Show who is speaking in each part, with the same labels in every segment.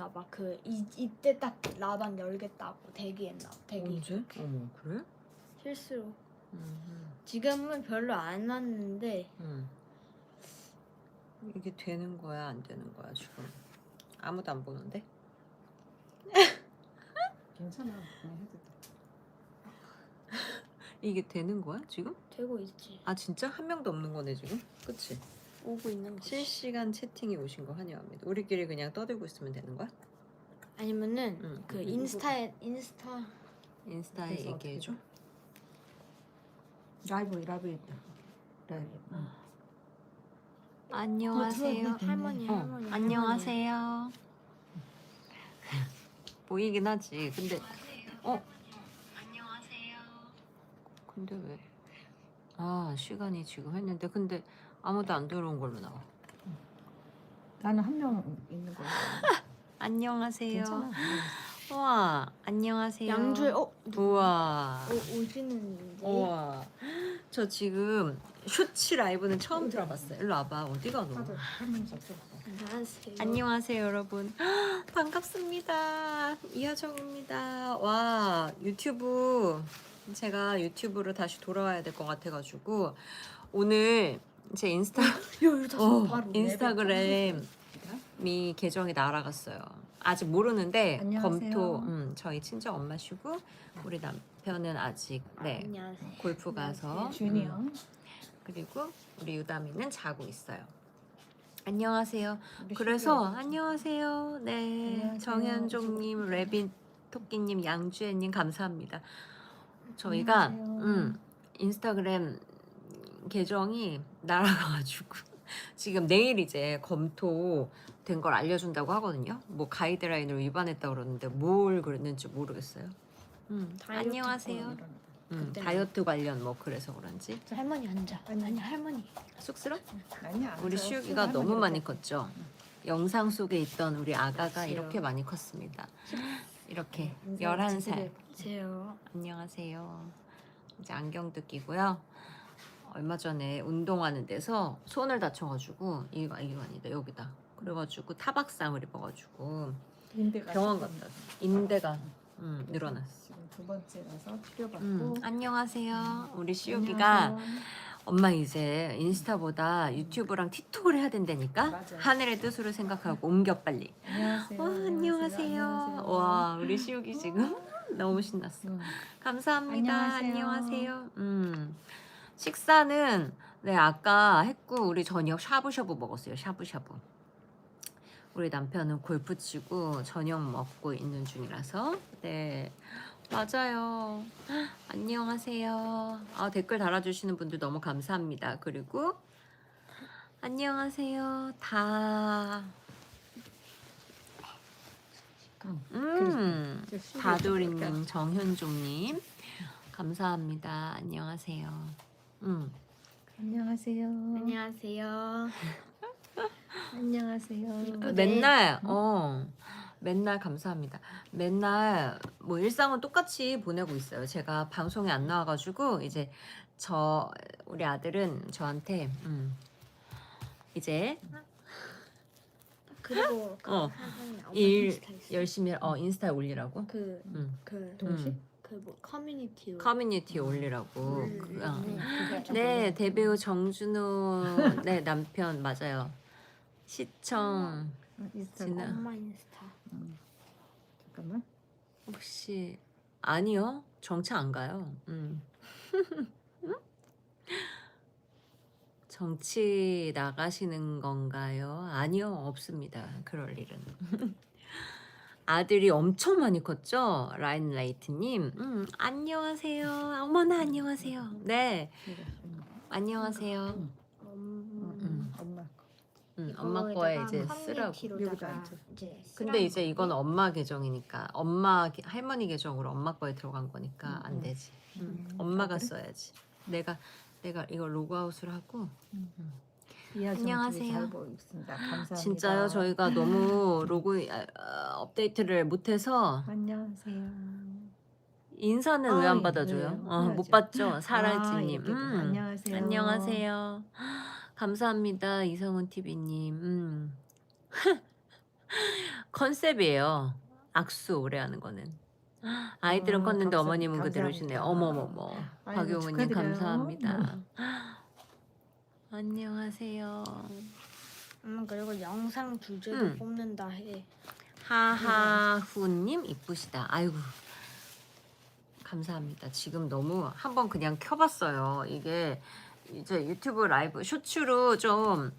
Speaker 1: 대기했나 봐. 그 이, 이때 딱 라방 열겠다고 대기했나 봐. 대기.
Speaker 2: 언제? 어머 그래?
Speaker 1: 실수로.
Speaker 2: 음,
Speaker 1: 지금은 별로 안 왔는데
Speaker 2: 음. 이게 되는 거야 안 되는 거야 지금 아무도 안 보는데?
Speaker 3: 괜찮아. 그냥 해도 돼.
Speaker 2: 이게 되는 거야 지금?
Speaker 1: 되고 있지.
Speaker 2: 아 진짜 한 명도 없는 거네 지금? 그치?
Speaker 1: 오고 있는 거지.
Speaker 2: 실시간 채팅이 오신 거 환영합니다. 우리끼리 그냥 떠들고 있으면 되는 거야?
Speaker 1: 아니면은
Speaker 2: 응.
Speaker 1: 그 인스타에 인스타
Speaker 2: 인스타에
Speaker 3: 그래서
Speaker 2: 얘기해줘.
Speaker 3: 라이브 라이브 있다. 라이브. 응.
Speaker 2: 안녕하세요.
Speaker 3: 어,
Speaker 1: 할머니
Speaker 2: 어,
Speaker 1: 할머니
Speaker 2: 안녕하세요. 보이긴 하지. 근데 어? 근데 왜? 아 시간이 지금 했는데 근데 아무도 안 들어온 걸로 나와.
Speaker 3: 나는 한 명 있는 거.
Speaker 2: 안녕하세요.
Speaker 3: 괜찮아.
Speaker 2: 우와 안녕하세요.
Speaker 1: 양주에 어
Speaker 2: 우와.
Speaker 1: 오, 오시는지
Speaker 2: 우와. 저 지금 쇼츠 라이브는 처음 들어봤어요. 일로 와봐. 어디가 너?
Speaker 1: 안녕하세요.
Speaker 2: 안녕하세요 여러분 반갑습니다 이하정입니다 와 유튜브 제가 유튜브로 다시 돌아와야 될 것 같아가지고 오늘 제 인스타
Speaker 1: 다시
Speaker 2: 어,
Speaker 1: 바로
Speaker 2: 인스타그램이 계정이 날아갔어요 아직 모르는데
Speaker 3: 안녕하세요.
Speaker 2: 검토 음, 저희 친정 엄마시고 우리 남편은 아직 네
Speaker 1: 안녕하세요.
Speaker 2: 골프 가서
Speaker 3: 주니어.
Speaker 2: 음, 그리고 우리 유담이는 자고 있어요 안녕하세요
Speaker 3: 우리
Speaker 2: 그래서
Speaker 3: 신기하다.
Speaker 2: 안녕하세요. 네,
Speaker 3: 안녕하세요.
Speaker 2: 정현종님, 레빈 토끼님, 양주애님 감사합니다. 저희가
Speaker 3: 안녕하세요.
Speaker 2: 음, 인스타그램 계정이 날아가가지고 지금 내일 이제 검토된 걸 알려준다고 하거든요. 뭐 가이드라인을 위반했다 그러는데 뭘 그랬는지 모르겠어요. 음,
Speaker 1: 다이어트
Speaker 2: 안녕하세요. 음,
Speaker 1: 그때는-
Speaker 2: 다이어트 관련 뭐 그래서 그런지
Speaker 1: 할머니 앉아.
Speaker 3: 아니.
Speaker 1: 아니 할머니.
Speaker 2: 쑥스러?
Speaker 3: 아니야.
Speaker 2: 우리
Speaker 3: 저
Speaker 2: 시우기가
Speaker 3: 할머니
Speaker 2: 너무 많이. 컸죠. 영상 속에 있던 우리 아가가. 이렇게 많이 컸습니다. 이렇게
Speaker 3: 인사를
Speaker 2: 11살.
Speaker 3: 제대로
Speaker 1: 안녕하세요.
Speaker 2: 안녕하세요. 이제 안경도 끼고요. 얼마 전에 운동하는 데서 손을 다쳐가지고 이거 이거 아니다 여기다. 그래가지고 타박상을 입어가지고
Speaker 3: 인대가
Speaker 2: 병원 갔다. 인대가 음, 늘어났어.
Speaker 3: 지금 두 번째라서 치료받고.
Speaker 2: 음, 안녕하세요. 우리 시우기가
Speaker 3: 안녕하세요.
Speaker 2: 엄마 이제 인스타보다 유튜브랑 틱톡을 해야 된다니까
Speaker 3: 맞아요.
Speaker 2: 하늘의 뜻으로 생각하고 옮겨 빨리.
Speaker 3: 안녕하세요.
Speaker 2: 와 안녕하세요.
Speaker 3: 안녕하세요.
Speaker 2: 와 우리 시우기 지금 너무 신났어.
Speaker 3: 음.
Speaker 2: 감사합니다.
Speaker 3: 안녕하세요.
Speaker 2: 안녕하세요. 음 식사는 네 아까 했고 우리 저녁 샤브샤브 먹었어요. 샤브샤브. 우리 남편은 골프 치고 저녁 먹고 있는 중이라서 네 맞아요. 안녕하세요. 아 댓글 달아주시는 분들 너무 감사합니다. 그리고 안녕하세요. 다 음. 다도리님, 정현종님, 감사합니다. 안녕하세요. 음,
Speaker 3: 안녕하세요.
Speaker 1: 안녕하세요.
Speaker 3: 안녕하세요.
Speaker 1: 네.
Speaker 2: 맨날 어 맨날 감사합니다. 맨날 뭐 일상은 똑같이 보내고 있어요. 제가 방송에 안 나와가지고 이제 저 우리 아들은 저한테 음, 이제
Speaker 1: 그리고 그
Speaker 2: 어,
Speaker 1: 엄마
Speaker 2: 일. 열심히 어 인스타에 올리라고.
Speaker 1: 그
Speaker 2: 음,
Speaker 1: 그,
Speaker 3: 동시?
Speaker 2: 음.
Speaker 1: 그뭐 커뮤니티
Speaker 2: 커뮤니티에 올리라고.
Speaker 1: 음,
Speaker 2: 그, 어.
Speaker 1: 네.
Speaker 2: 대배우 정준호 네 남편 맞아요. 시청
Speaker 3: 인스타그램.
Speaker 2: 지나-
Speaker 1: 엄마 인스타.
Speaker 3: 음. 잠깐만.
Speaker 2: 혹시 아니요 정치 안 가요. 음. 정치 나가시는 건가요? 아니요 없습니다. 그럴 일은. 아들이 엄청 많이 컸죠? 라인 라이트님. 음, 안녕하세요. 어머나 안녕하세요. 네,
Speaker 3: 음.
Speaker 2: 안녕하세요.
Speaker 1: 음,
Speaker 2: 음.
Speaker 3: 엄마.
Speaker 2: 음, 엄마 거에 이제 쓰라고.
Speaker 3: 앉아.
Speaker 1: 이제
Speaker 2: 근데 이제. 이건 엄마 계정이니까 엄마 게- 할머니 계정으로 엄마 거에 들어간 거니까
Speaker 3: 음,
Speaker 2: 안
Speaker 3: 음.
Speaker 2: 되지.
Speaker 3: 음.
Speaker 2: 엄마가
Speaker 3: 아?
Speaker 2: 써야지. 내가 내가 이거 로그아웃을 하고
Speaker 3: 이하정
Speaker 2: 안녕하세요.
Speaker 3: TV 잘 보고 있습니다. 감사합니다.
Speaker 2: 진짜요 저희가 너무 로그 아, 아, 업데이트를 못해서
Speaker 3: 안녕하세요.
Speaker 2: 인사는
Speaker 3: 아,
Speaker 2: 왜안
Speaker 3: 네,
Speaker 2: 받아줘요? 어,
Speaker 3: 해야죠.
Speaker 2: 못 받죠
Speaker 3: 아,
Speaker 2: 사라지님.
Speaker 3: 이렇게
Speaker 2: 음.
Speaker 3: 안녕하세요.
Speaker 2: 안녕하세요. 감사합니다 이성훈 TV님. 음. 컨셉이에요. 악수 오래 하는 거는. 아이들은
Speaker 3: 어,
Speaker 2: 컸는데
Speaker 3: 감사-
Speaker 2: 어머님은 그대로시네요.
Speaker 3: 감사합니다.
Speaker 2: 어머머머.
Speaker 3: 아이고,
Speaker 2: 박용우님
Speaker 3: 축하드려요.
Speaker 2: 감사합니다. 안녕하세요.
Speaker 1: 음 그리고 영상 주제도
Speaker 2: 음.
Speaker 1: 뽑는다 해.
Speaker 2: 하하후님 이쁘시다. 아이고 감사합니다. 지금 너무 한번 그냥 켜봤어요. 이게 이제 유튜브 라이브 쇼츠로 좀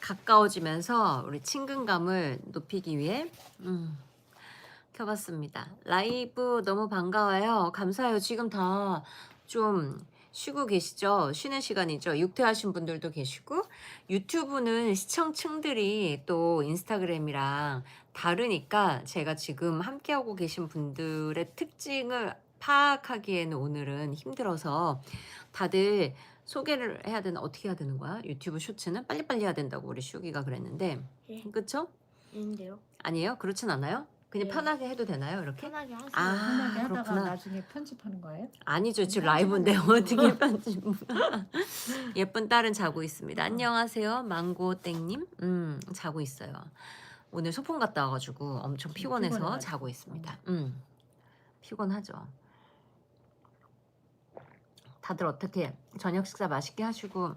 Speaker 2: 가까워지면서 우리 친근감을 높이기 위해 음, 켜봤습니다. 라이브 너무 반가워요. 감사해요. 지금 다 좀 쉬고 계시죠? 쉬는 시간이죠. 육퇴하신 분들도 계시고 유튜브는 시청층들이 또 인스타그램이랑 다르니까 제가 지금 함께하고 계신 분들의 특징을 파악하기에는 오늘은 힘들어서 다들 소개를 해야 되나 어떻게 해야 되는 거야? 유튜브 쇼츠는 빨리빨리 해야 된다고 우리 슈기가 그랬는데
Speaker 1: 예.
Speaker 2: 그쵸?
Speaker 1: 인데요.
Speaker 2: 아니에요? 그렇진 않아요? 그냥
Speaker 1: 네.
Speaker 2: 편하게 해도 되나요? 이렇게?
Speaker 1: 편하게 하세요.
Speaker 2: 아,
Speaker 3: 편하게 하다가
Speaker 2: 그렇구나.
Speaker 3: 나중에 편집하는 거예요?
Speaker 2: 아니죠. 지금 라이브인데 어떻게 편집? 예쁜 딸은 자고 있습니다. 안녕하세요, 망고땡님. 음, 자고 있어요. 오늘 소풍 갔다 와가지고 엄청 피곤해서
Speaker 3: 피곤해가지고.
Speaker 2: 자고 있습니다. 음, 피곤하죠. 다들 어떻게 저녁 식사 맛있게 하시고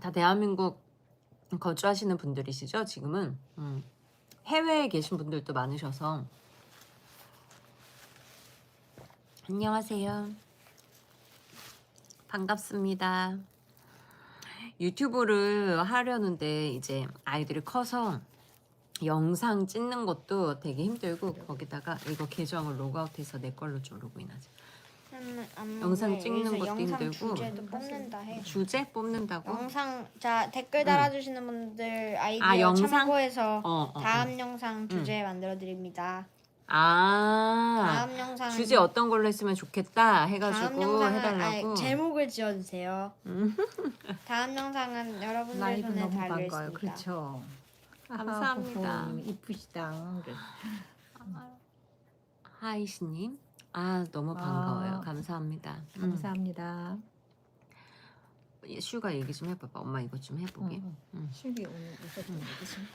Speaker 2: 다 대한민국 거주하시는 분들이시죠? 지금은 음, 해외에 계신 분들도 많으셔서 안녕하세요. 반갑습니다. 유튜브를 하려는데 이제 아이들이 커서 영상 찍는 것도 되게 힘들고 거기다가 이거 계정을 로그아웃해서 내 걸로 좀 로그인하자.
Speaker 1: 음,
Speaker 2: 영상
Speaker 1: 네,
Speaker 2: 찍는 것도
Speaker 1: 영상
Speaker 2: 힘들고.
Speaker 1: 주제도 뽑는다 해.
Speaker 2: 주제 뽑는다고?
Speaker 1: 영상 자 댓글 달아주시는 분들 아이디어
Speaker 2: 아, 영상?
Speaker 1: 참고해서
Speaker 2: 어, 어,
Speaker 1: 다음
Speaker 2: 어.
Speaker 1: 영상 주제 만들어 드립니다.
Speaker 2: 아
Speaker 1: 다음 영상
Speaker 2: 주제 어떤 걸로 했으면 좋겠다
Speaker 1: 다음
Speaker 2: 해가지고
Speaker 1: 영상은
Speaker 2: 해달라고.
Speaker 1: 아니, 제목을 지어주세요.
Speaker 2: 음.
Speaker 1: 다음 영상은 여러분들
Speaker 3: 라이브
Speaker 1: 손에
Speaker 3: 너무
Speaker 1: 달려
Speaker 3: 반가워요.
Speaker 1: 있습니다.
Speaker 3: 그렇죠.
Speaker 2: 감사합니다.
Speaker 3: 아하, 호호님 이쁘시다. 그래.
Speaker 2: 하이시님. 아 너무 반가워요.
Speaker 3: 아,
Speaker 2: 감사합니다. 음.
Speaker 3: 감사합니다.
Speaker 2: 슈가 얘기 좀 해봐봐. 엄마 이거 좀 해보게.
Speaker 3: 응,
Speaker 2: 음.
Speaker 3: 응. 실기 오늘 있었던 얘기십니다.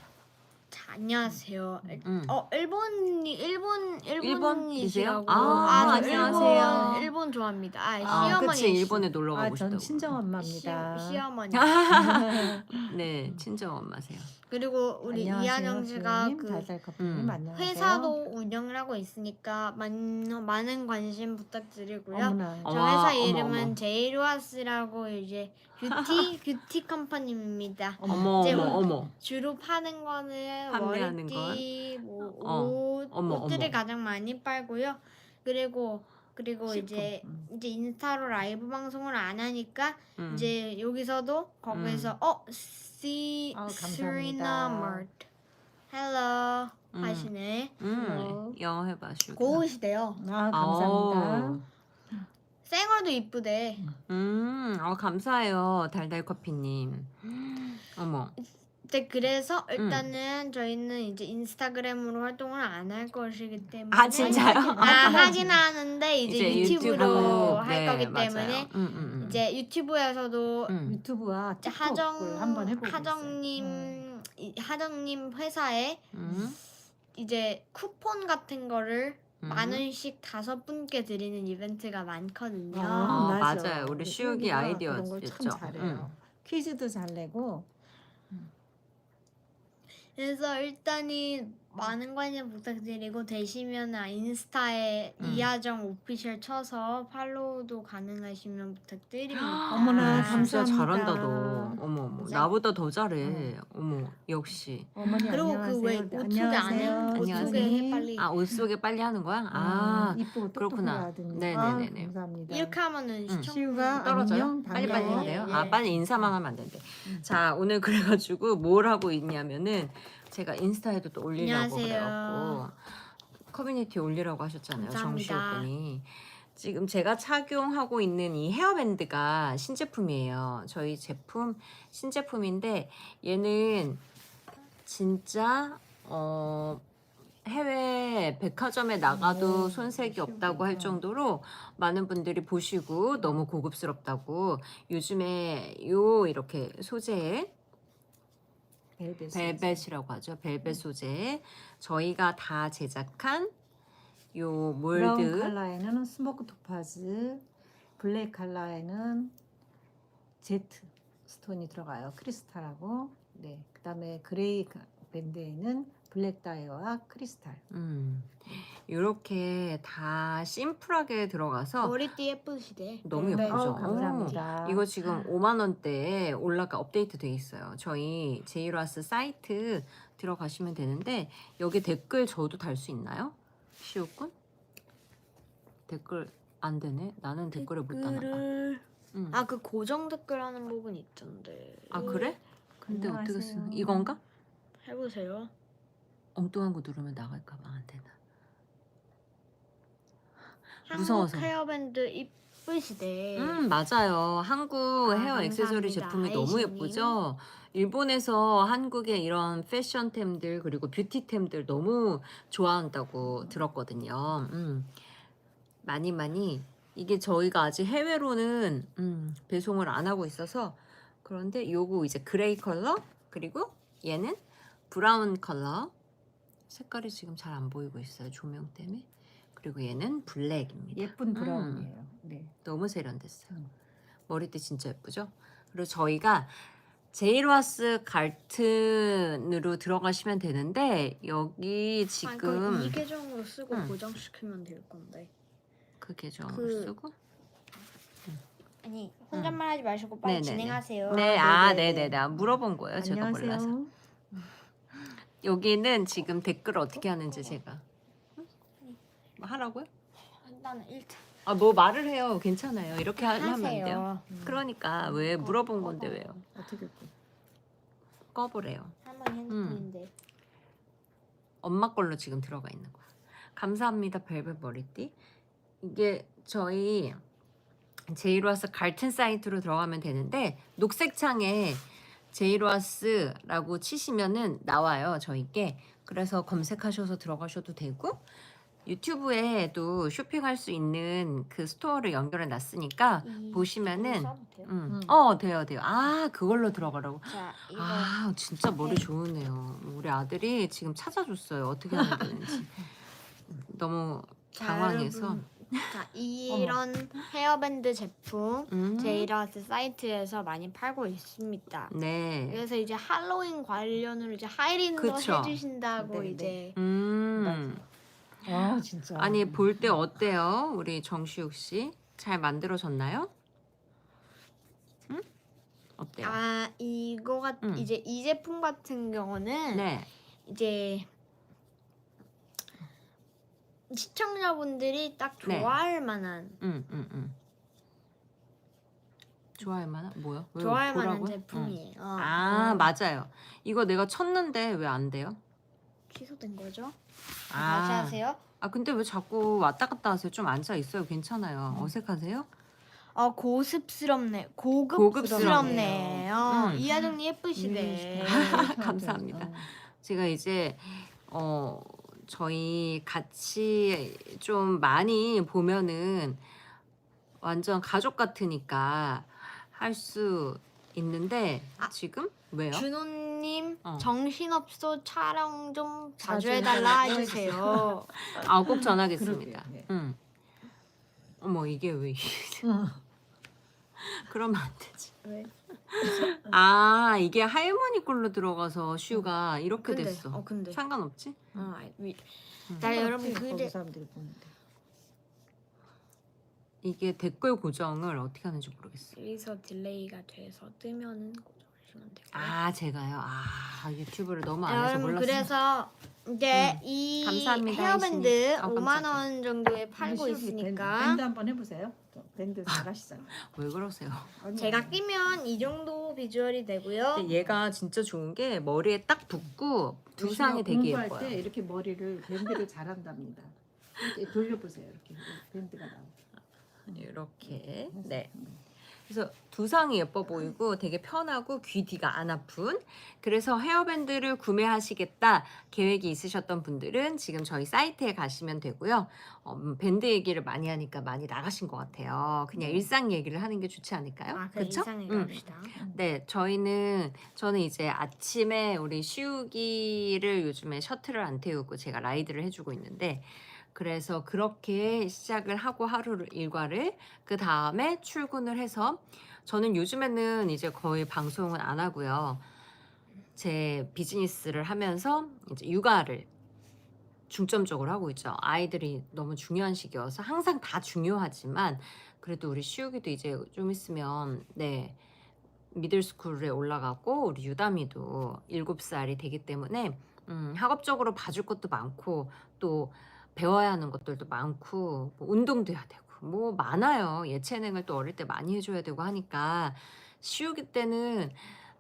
Speaker 1: 자, 안녕하세요.
Speaker 2: 음.
Speaker 1: 어 일본이 일본
Speaker 2: 일본이세요?
Speaker 1: 일본이시라고.
Speaker 2: 아,
Speaker 1: 저
Speaker 2: 안녕하세요.
Speaker 1: 일본, 일본 좋아합니다. 아,
Speaker 2: 아,
Speaker 1: 시어머니.
Speaker 2: 그치 일본에 놀러 가고
Speaker 3: 아, 전
Speaker 2: 싶다고.
Speaker 3: 친정 엄마입니다.
Speaker 1: 시, 시어머니.
Speaker 2: 네, 친정 엄마세요.
Speaker 1: 그리고 우리 이한영 씨가 그
Speaker 3: 달달 커피님
Speaker 2: 음.
Speaker 3: 안녕하세요.
Speaker 1: 회사도 운영을 하고 있으니까 많, 많은 관심 부탁드리고요.
Speaker 3: 어머나.
Speaker 1: 저
Speaker 2: 어머,
Speaker 1: 회사
Speaker 2: 어머,
Speaker 1: 이름은. 제이로아스라고 이제 뷰티 뷰티 컴퍼니입니다.
Speaker 2: 어머
Speaker 1: 이제
Speaker 2: 어머
Speaker 1: 뭐-
Speaker 2: 어머.
Speaker 1: 주로 파는 거는
Speaker 2: 판매하는
Speaker 1: 머리띠, 뭐
Speaker 2: 어.
Speaker 1: 옷,
Speaker 2: 어머,
Speaker 1: 옷들을
Speaker 2: 어머.
Speaker 1: 가장 많이 빨고요. 그리고 그리고
Speaker 3: 식품.
Speaker 1: 이제
Speaker 3: 음.
Speaker 1: 이제 인스타로 라이브 방송을 안 하니까
Speaker 2: 음.
Speaker 1: 이제 여기서도 거기서 어시
Speaker 3: 아, 감사합니다.
Speaker 1: 마트 헬로
Speaker 2: 음.
Speaker 1: 하시네
Speaker 2: 음, 영어 해봐 슈.
Speaker 1: 고우시대요.
Speaker 3: 아 감사합니다.
Speaker 1: 쌩얼도 이쁘대.
Speaker 2: 음, 어 감사해요 달달 커피님. 어머.
Speaker 1: 이제 그래서
Speaker 2: 음.
Speaker 1: 일단은 저희는 이제 인스타그램으로 활동을 안 할 것이기 때문에
Speaker 2: 아 진짜요?
Speaker 1: 아 하긴 하는데 이제, 유튜브로 할
Speaker 2: 네,
Speaker 1: 거기
Speaker 2: 맞아요.
Speaker 1: 때문에
Speaker 2: 음, 음, 음.
Speaker 1: 이제 유튜브에서도
Speaker 2: 음.
Speaker 3: 유튜브와
Speaker 1: 이제
Speaker 3: 틱톡을
Speaker 1: 하정
Speaker 3: 한번 해보고
Speaker 1: 하정님
Speaker 3: 있어요. 음.
Speaker 1: 이- 하정님 회사에
Speaker 2: 음.
Speaker 1: 이제 쿠폰 같은 거를
Speaker 2: 음.
Speaker 1: 만 원씩 다섯 분께 드리는 이벤트가 많거든요.
Speaker 2: 아,
Speaker 3: 맞아.
Speaker 2: 맞아요. 우리 시욱이
Speaker 3: 시욱이가
Speaker 2: 아이디어였죠.
Speaker 3: 잘해요. 퀴즈도 잘 내고
Speaker 1: 그래서 일단은 많은 관심 부탁드리고 되시면 인스타에
Speaker 2: 음.
Speaker 1: 이하정 오피셜 쳐서 팔로우도 가능하시면 부탁드립니다.
Speaker 3: 어머나,
Speaker 2: 아, 진짜
Speaker 3: 감사합니다.
Speaker 2: 잘한다 너. 어머 어머.
Speaker 1: 네.
Speaker 2: 나보다 더 잘해. 어머 역시.
Speaker 3: 어머니
Speaker 1: 그리고
Speaker 3: 안녕하세요.
Speaker 1: 그왜 옷 소개 안 해? 옷
Speaker 2: 안녕하세요.
Speaker 1: 소개해 빨리.
Speaker 2: 아 옷 속에 빨리 하는 거야?
Speaker 3: 아,
Speaker 2: 아
Speaker 3: 이쁘고
Speaker 2: 그렇구나. 네네네네.
Speaker 3: 아, 감사합니다.
Speaker 1: 이렇게 하면은
Speaker 2: 음.
Speaker 1: 시청
Speaker 3: 시우가
Speaker 2: 떨어져요?
Speaker 3: 안녕,
Speaker 2: 빨리 빨리
Speaker 3: 반가워.
Speaker 2: 해야 돼요?
Speaker 1: 예,
Speaker 2: 아
Speaker 1: 예.
Speaker 2: 빨리 인사만 하면 안 된대.
Speaker 3: 음.
Speaker 2: 자 오늘 그래가지고 뭘 하고 있냐면은 제가 인스타에도 또 올리려고
Speaker 1: 안녕하세요.
Speaker 2: 그래갖고 커뮤니티 올리라고 하셨잖아요
Speaker 1: 감사합니다.
Speaker 2: 정시호분이. 지금 제가 착용하고 있는 이 헤어밴드가 신제품이에요. 저희 제품 신제품인데 얘는 진짜 어 해외 백화점에 나가도
Speaker 3: 오,
Speaker 2: 손색이 없다고 할. 정도로 많은 분들이 보시고 너무 고급스럽다고 요즘에 요 이렇게 소재의
Speaker 3: 벨벳.
Speaker 2: 벨벳이라고 하죠. 벨벳 소재. 저희가 다 제작한 요
Speaker 3: 브라운
Speaker 2: 몰드
Speaker 3: 컬러에는 스모크 토파즈, 블랙 컬러에는 제트 스톤이 들어가요. 크리스탈하고. 네. 그다음에 그레이 밴드에는 블랙 다이와 크리스탈.
Speaker 2: 음. 이렇게 다 심플하게 들어가서
Speaker 1: 머리띠 예쁘시대.
Speaker 2: 너무
Speaker 3: 네,
Speaker 2: 예쁘죠.
Speaker 3: 어, 감사합니다.
Speaker 2: 이거 지금 5만 원대에 올라가 업데이트 돼 있어요. 저희 제이라스 사이트 들어가시면 되는데 여기 댓글 저도 달 수 있나요? 시우군? 댓글 안 되네. 나는 댓글을 못 봐.
Speaker 1: 댓글을
Speaker 2: 응.
Speaker 1: 아그 고정 댓글 하는 부분 있던데.
Speaker 2: 아 그래? 근데 어떻게
Speaker 3: 안녕하세요.
Speaker 2: 쓰? 이건가?
Speaker 1: 해보세요.
Speaker 2: 엉뚱한 거 누르면 나갈까 봐 안 되나.
Speaker 1: 한국
Speaker 2: 무서워서.
Speaker 1: 헤어밴드 이쁘시대.
Speaker 2: 음 맞아요. 한국
Speaker 1: 아,
Speaker 2: 헤어 액세서리
Speaker 1: 감사합니다.
Speaker 2: 제품이 너무
Speaker 1: 아이시님.
Speaker 2: 예쁘죠. 일본에서 한국의 이런 패션템들 그리고 뷰티템들 너무 좋아한다고 들었거든요. 음. 많이 많이 이게 저희가 아직 해외로는 음, 배송을 안 하고 있어서 그런데 요거 이제 그레이 컬러 그리고 얘는 브라운 컬러 색깔이 지금 잘 안 보이고 있어요 조명 때문에 그리고 얘는 블랙입니다.
Speaker 3: 예쁜 브라운이에요. 네.
Speaker 2: 너무 세련됐어요.
Speaker 3: 음.
Speaker 2: 머리띠 진짜 예쁘죠? 그리고 저희가 제이로아스 갈튼으로 들어가시면 되는데 여기
Speaker 1: 아,
Speaker 2: 지금
Speaker 1: 이 계정으로 쓰고
Speaker 2: 음.
Speaker 1: 고정시키면 될 건데.
Speaker 2: 그 계정을
Speaker 1: 그-
Speaker 2: 쓰고
Speaker 1: 아니 혼잣말 하지 마시고 빨리
Speaker 2: 네네네.
Speaker 1: 진행하세요.
Speaker 2: 네, 아,
Speaker 3: 네 네네.
Speaker 2: 네네네. 아, 물어본 거예요. 제가 몰라서.
Speaker 3: 안녕하세요.
Speaker 2: 여기는 지금 댓글 어떻게 하는지 제가 뭐 하라고요?
Speaker 1: 일단은 1차
Speaker 2: 아, 뭐 말을 해요. 괜찮아요. 이렇게 하- 하면 안 돼요.
Speaker 1: 하세요.
Speaker 3: 음.
Speaker 2: 그러니까 왜 물어본 건데 왜요?
Speaker 3: 어떻게 또?
Speaker 2: 꺼보래요.
Speaker 1: 할머니 핸드폰인데.
Speaker 2: 엄마 걸로 지금 들어가 있는 거야. 감사합니다, 벨벳 머리띠. 이게 저희 제이로아스 갈튼 사이트로 들어가면 되는데 녹색 창에 제이로아스라고 치시면은 나와요, 저희께. 그래서 검색하셔서 들어가셔도 되고 유튜브에도 쇼핑할 수 있는 그 스토어를 연결해 놨으니까
Speaker 1: 이-
Speaker 2: 보시면은
Speaker 1: 이거 써도 돼요?
Speaker 2: 음.
Speaker 3: 음.
Speaker 2: 어, 돼요, 돼요. 아, 그걸로 들어가라고.
Speaker 1: 자 이거
Speaker 2: 아 진짜 머리 좋으네요. 우리 아들이 지금 찾아줬어요. 어떻게 하면 되는지. 너무
Speaker 1: 자,
Speaker 2: 당황해서.
Speaker 1: 여러분, 자 이런 헤어밴드 제품
Speaker 2: 음.
Speaker 1: 제이라스 사이트에서 많이 팔고 있습니다.
Speaker 2: 네.
Speaker 1: 그래서 이제 할로윈 관련으로 이제 하이린도
Speaker 2: 그쵸.
Speaker 1: 해주신다고
Speaker 3: 네, 네.
Speaker 1: 이제
Speaker 2: 음.
Speaker 3: 아 진짜.
Speaker 2: 아니 볼 때 어때요, 우리 정시욱 씨? 잘 만들어졌나요? 응? 어때요?
Speaker 1: 아 이거가
Speaker 2: 음.
Speaker 1: 이제 이 제품 같은 경우는
Speaker 2: 네.
Speaker 1: 이제 시청자분들이 딱
Speaker 2: 네.
Speaker 1: 좋아할 만한
Speaker 2: 음, 음, 음. 좋아할 만한 뭐요? 왜
Speaker 1: 좋아할 만한
Speaker 2: 보라고요? 응.
Speaker 1: 제품이에요. 어,
Speaker 2: 아
Speaker 1: 어,
Speaker 2: 맞아요. 이거 내가 쳤는데 왜 안 돼요?
Speaker 1: 취소된 거죠?
Speaker 2: 아.
Speaker 1: 다시 하세요.
Speaker 2: 아 근데 왜 자꾸 왔다 갔다 하세요? 좀 앉아 있어요. 괜찮아요.
Speaker 3: 음.
Speaker 2: 어색하세요?
Speaker 1: 어 고급스럽네.
Speaker 2: 고급스럽네요.
Speaker 1: 고급스럽네요.
Speaker 2: 음.
Speaker 1: 이하정님 예쁘시네.
Speaker 3: 네.
Speaker 2: 감사합니다.
Speaker 3: 어.
Speaker 2: 제가 이제 어 저희 같이 좀 많이 보면은 완전 가족 같으니까 할 수 있는데
Speaker 1: 아,
Speaker 2: 지금 왜요?
Speaker 1: 준호님
Speaker 2: 어.
Speaker 1: 정신없어 촬영 좀 자주
Speaker 3: 자주
Speaker 1: 해달라 해주세요.
Speaker 2: 아 꼭 전하겠습니다.
Speaker 3: 그러게요, 네.
Speaker 2: 응. 어머 이게 왜
Speaker 3: 어.
Speaker 2: 그러면 안 되지.
Speaker 1: 왜?
Speaker 2: 아 이게 할머니 걸로 들어가서 슈가 이렇게
Speaker 1: 근데
Speaker 2: 됐어.
Speaker 1: 어 근데
Speaker 2: 상관없지?
Speaker 1: 어, 아이, 위-
Speaker 2: 음.
Speaker 1: 자 여러분 그대
Speaker 3: 사람들이 보는데.
Speaker 2: 이게 댓글 고정을 어떻게 하는지 모르겠어요.
Speaker 1: 여기서 딜레이가 돼서 뜨면은 고정하시면 되고요.
Speaker 2: 아 제가요. 아 유튜브를 너무 안 해서
Speaker 1: 여러분
Speaker 2: 몰랐어요.
Speaker 1: 그래서 이제 이
Speaker 2: 감사합니다,
Speaker 1: 헤어밴드.
Speaker 2: 아,
Speaker 1: 5만
Speaker 2: 감사합니다.
Speaker 1: 원 정도에 팔고
Speaker 3: 시우기 밴드,
Speaker 1: 있으니까
Speaker 3: 밴드 한번 해보세요. 또 밴드 잘하시잖아요.
Speaker 2: 왜 그러세요?
Speaker 3: 아니,
Speaker 1: 제가 끼면 이 정도 비주얼이 되고요.
Speaker 2: 근데 얘가 진짜 좋은 게 머리에 딱 붙고 두상이 되게
Speaker 3: 공부할
Speaker 2: 예뻐요.
Speaker 3: 때 이렇게 머리를 밴드를 잘한답니다. 이렇게 돌려보세요. 이렇게 밴드가 나와.
Speaker 2: 이렇게 네 그래서 두상이 예뻐 보이고 되게 편하고 귀 뒤가 안 아픈 그래서 헤어밴드를 구매하시겠다 계획이 있으셨던 분들은 지금 저희 사이트에 가시면 되고요. 어, 음, 밴드 얘기를 많이 하니까 많이 나가신 것 같아요. 그냥
Speaker 3: 네.
Speaker 2: 일상 얘기를 하는 게 좋지 않을까요?
Speaker 1: 아, 그
Speaker 2: 그렇죠?
Speaker 1: 이상을
Speaker 2: 음.
Speaker 1: 갑시다.
Speaker 2: 네, 저희는 저는 이제 아침에 우리 시우기를 요즘에 셔틀을 안 태우고 제가 라이드를 해주고 있는데 그래서 그렇게 시작을 하고 하루를 일과를 그 다음에 출근을 해서 저는 요즘에는 이제 거의 방송은 안 하고요. 제 비즈니스를 하면서 이제 육아를 중점적으로 하고 있죠. 아이들이 너무 중요한 시기여서 항상 다 중요하지만 그래도 우리 시우기도 이제 좀 있으면 네 미들스쿨에 올라가고 우리 유담이도 7살이 되기 때문에 음, 학업적으로 봐줄 것도 많고 또 배워야 하는 것들도 많고 뭐 운동도 해야 되고 뭐 많아요. 예체능을 또 어릴 때 많이 해줘야 되고 하니까 시우기 때는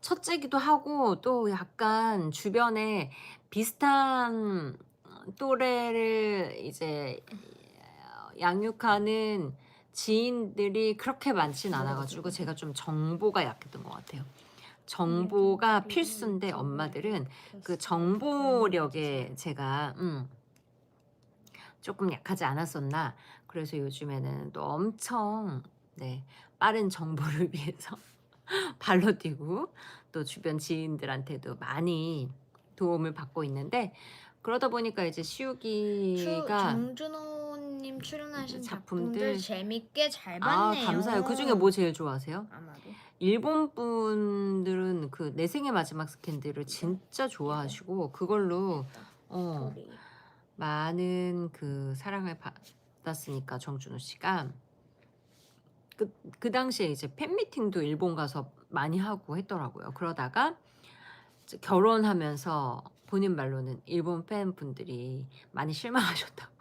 Speaker 2: 첫째기도 하고 또 약간 주변에 비슷한 또래를 이제 양육하는 지인들이 그렇게 많진 않아가지고 제가 좀 정보가 약했던 것 같아요. 정보가 필수인데 엄마들은 그 정보력에 제가 음, 조금 약하지 않았었나 그래서 요즘에는 또 엄청 네, 빠른 정보를 위해서 발로 뛰고 또 주변 지인들한테도 많이 도움을 받고 있는데 그러다 보니까 이제
Speaker 1: 추,
Speaker 2: 시우기가
Speaker 1: 정준호님 출연하신
Speaker 2: 작품들.
Speaker 1: 작품들, 재밌게
Speaker 2: 잘아
Speaker 1: 봤네요.
Speaker 2: 감사해요. 그 중에 뭐 제일 좋아하세요?
Speaker 1: 아마도
Speaker 2: 일본 분들은 그 내 생의 마지막 스캔들을 진짜 좋아하시고 그걸로 어
Speaker 1: 우리
Speaker 2: 많은 그 사랑을 받았으니까 정준호 씨가 그, 그 당시에 이제 팬미팅도 일본 가서 많이 하고 했더라고요. 그러다가 결혼하면서 본인 말로는 일본 팬분들이 많이 실망하셨다고.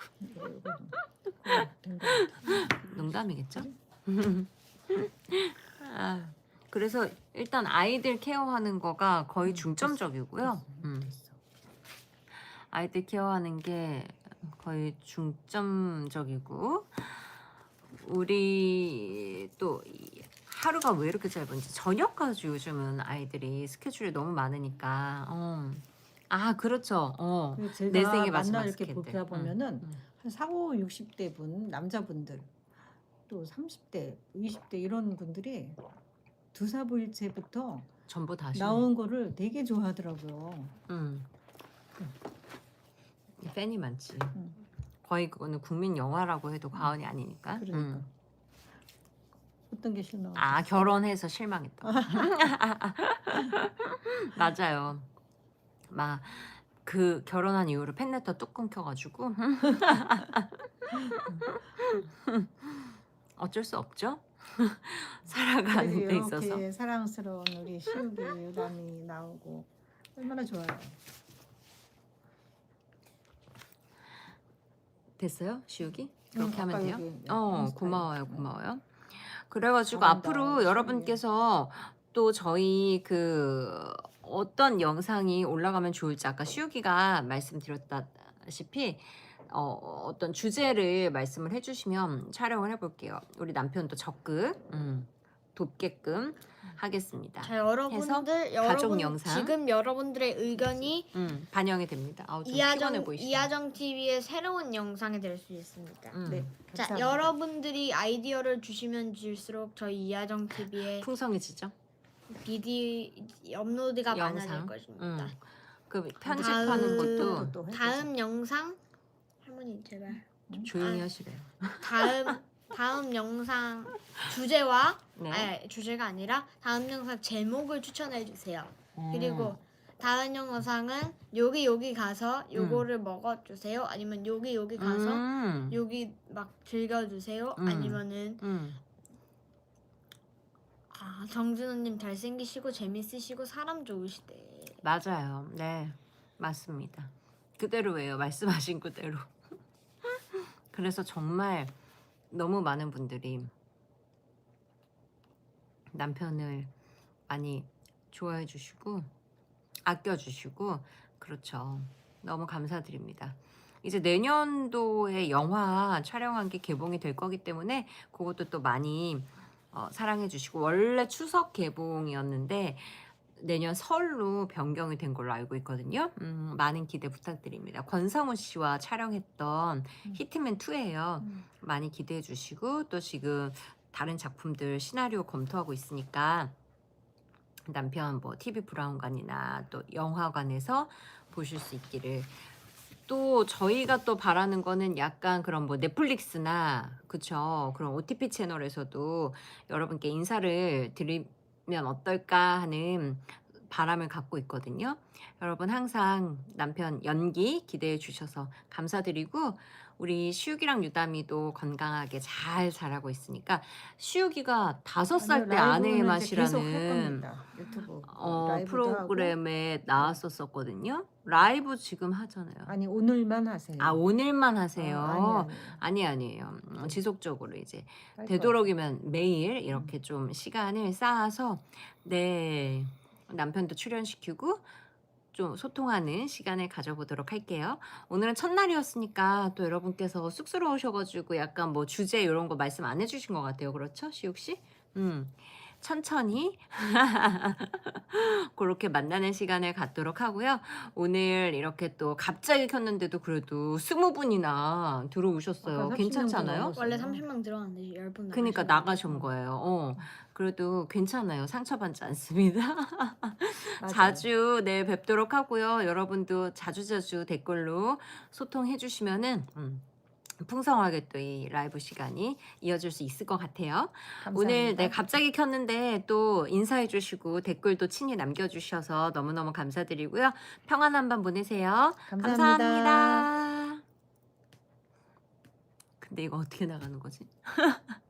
Speaker 2: 농담이겠죠? 아, 그래서 일단 아이들 케어하는 거가 거의 중점적이고요. 음. 아이들 케어하는 게 거의 중점적이고 우리 또 이- 하루가 왜 이렇게 짧은지 저녁까지 요즘은 아이들이 스케줄이 너무 많으니까 어. 아 그렇죠 어. 내 마지막
Speaker 3: 만나 이렇게. 보다 보면은
Speaker 2: 음.
Speaker 3: 한 4, 5, 60대 분 남자분들 또 30대, 20대 이런 분들이 두사부일체부터
Speaker 2: 전부 다시
Speaker 3: 나온 거를 되게 좋아하더라고요.
Speaker 2: 음. 팬이 많지
Speaker 3: 음.
Speaker 2: 거의 그거는 국민 영화라고 해도 과언이 아니니까
Speaker 3: 그러니까
Speaker 2: 음.
Speaker 3: 어떤 게 실망?
Speaker 2: 아 결혼해서 실망했다. 맞아요. 막 그 결혼한 이후로 팬레터 뚝 끊겨가지고 어쩔 수 없죠. 살아가는 데 있어서
Speaker 3: 이렇게 사랑스러운 우리 시우기 유담이 나오고 얼마나 좋아요.
Speaker 2: 됐어요, 시욱이? 그렇게
Speaker 3: 응,
Speaker 2: 하면 돼요?
Speaker 3: 여기
Speaker 2: 어,
Speaker 3: 인스타에.
Speaker 2: 고마워요,
Speaker 3: 응.
Speaker 2: 고마워요. 그래가지고
Speaker 3: 잘한다,
Speaker 2: 앞으로. 여러분께서 또 저희 그 어떤 영상이 올라가면 좋을지 아까 시욱이가 말씀드렸다시피 어, 어떤 주제를 말씀을 해주시면 촬영을 해볼게요. 우리 남편도 적극 음, 돕게끔 하겠습니다.
Speaker 1: 자 여러분들
Speaker 2: 가족
Speaker 1: 여러분
Speaker 2: 영상.
Speaker 1: 지금 여러분들의 의견이
Speaker 2: 음, 반영이 됩니다. 아우 좀 피곤해
Speaker 1: 이하정
Speaker 2: 보이시죠?
Speaker 1: 이하정 TV의 새로운 영상이 될 수 있습니다.
Speaker 2: 음,
Speaker 3: 네.
Speaker 1: 자
Speaker 3: 감사합니다.
Speaker 1: 여러분들이 아이디어를 주시면 줄수록 저희 이하정 TV의
Speaker 2: 풍성해지죠?
Speaker 1: 비디 업로드가
Speaker 2: 영상.
Speaker 1: 많아질 것입니다.
Speaker 2: 음. 그 편집하는 것도
Speaker 3: 또 해보자.
Speaker 1: 다음 영상 할머니 제발
Speaker 2: 좀 조용히
Speaker 1: 아.
Speaker 2: 하시래요.
Speaker 1: 다음 다음 영상 주제와
Speaker 2: 네.
Speaker 1: 아니 주제가 아니라 다음 영상 제목을 추천해 주세요.
Speaker 2: 음.
Speaker 1: 그리고 다음 영상은 여기 여기 가서 요거를 먹어 주세요. 아니면 여기 여기 가서
Speaker 2: 음.
Speaker 1: 여기 막 즐겨 주세요.
Speaker 2: 음.
Speaker 1: 아니면은
Speaker 2: 음.
Speaker 1: 아 정준호님 잘생기시고 재밌으시고 사람 좋으시대.
Speaker 2: 맞아요. 네. 맞습니다. 그대로예요. 말씀하신 그대로. 그래서 정말 너무 많은 분들이 남편을 많이 좋아해 주시고 아껴 주시고 그렇죠. 너무 감사드립니다. 이제 내년도에 영화 촬영한 게 개봉이 될 거기 때문에 그것도 또 많이 어, 사랑해 주시고 원래 추석 개봉이었는데 내년 설로 변경이 된 걸로 알고 있거든요. 음, 많은 기대 부탁드립니다. 권성우 씨와 촬영했던
Speaker 3: 음.
Speaker 2: 히트맨 2예요.
Speaker 1: 음.
Speaker 2: 많이 기대해 주시고 또 지금 다른 작품들 시나리오 검토하고 있으니까 남편 뭐 TV 브라운관이나 또 영화관에서 보실 수 있기를 또 저희가 또 바라는 거는 약간 그런 뭐 넷플릭스나 그쵸 그런 OTP 채널에서도 여러분께 인사를 드리면 어떨까 하는 바람을 갖고 있거든요. 여러분 항상 남편 연기 기대해 주셔서 감사드리고 우리 시욱이랑 유담이도 건강하게 잘 자라고 있으니까 시욱이가 다섯 살 때 아내의 맛이라는.
Speaker 3: 유튜브
Speaker 2: 어,
Speaker 3: 라이브도 하고.
Speaker 2: 프로그램에 나왔었었거든요. 라이브 지금 하잖아요.
Speaker 3: 아니 오늘만 하세요.
Speaker 2: 아 오늘만 하세요.
Speaker 3: 아, 아니, 아니.
Speaker 2: 아니 아니에요. 음, 지속적으로 이제
Speaker 3: 할
Speaker 2: 되도록이면 매일 이렇게 좀 시간을 쌓아서 네 남편도 출연시키고 좀 소통하는 시간을 가져보도록 할게요. 오늘은 첫날이었으니까 또 여러분께서 쑥스러우셔가지고 약간 뭐 주제 이런 거 말씀 안 해주신 것 같아요. 그렇죠, 시욱 씨? 음. 천천히 그렇게 만나는 시간을 갖도록 하고요. 오늘 이렇게 또 갑자기 켰는데도 그래도 스무 분이나 들어오셨어요.
Speaker 3: 아까 30명 괜찮잖아요?
Speaker 1: 원래 30명 들어갔는데 10분
Speaker 2: 그러니까 나가신 거예요. 어. 그래도 괜찮아요. 상처받지 않습니다.
Speaker 3: 맞아요.
Speaker 2: 자주 네 뵙도록 하고요. 여러분도 자주자주 댓글로 소통해 주시면은 음, 풍성하게 또 이 라이브 시간이 이어질 수 있을 것 같아요. 오늘
Speaker 3: 감사합니다.
Speaker 2: 네 갑자기 켰는데 또 인사해 주시고 댓글도 친히 남겨 주셔서 너무너무 감사드리고요. 평안한 밤 보내세요.
Speaker 3: 감사합니다.
Speaker 2: 감사합니다. 근데 이거 어떻게 나가는 거지?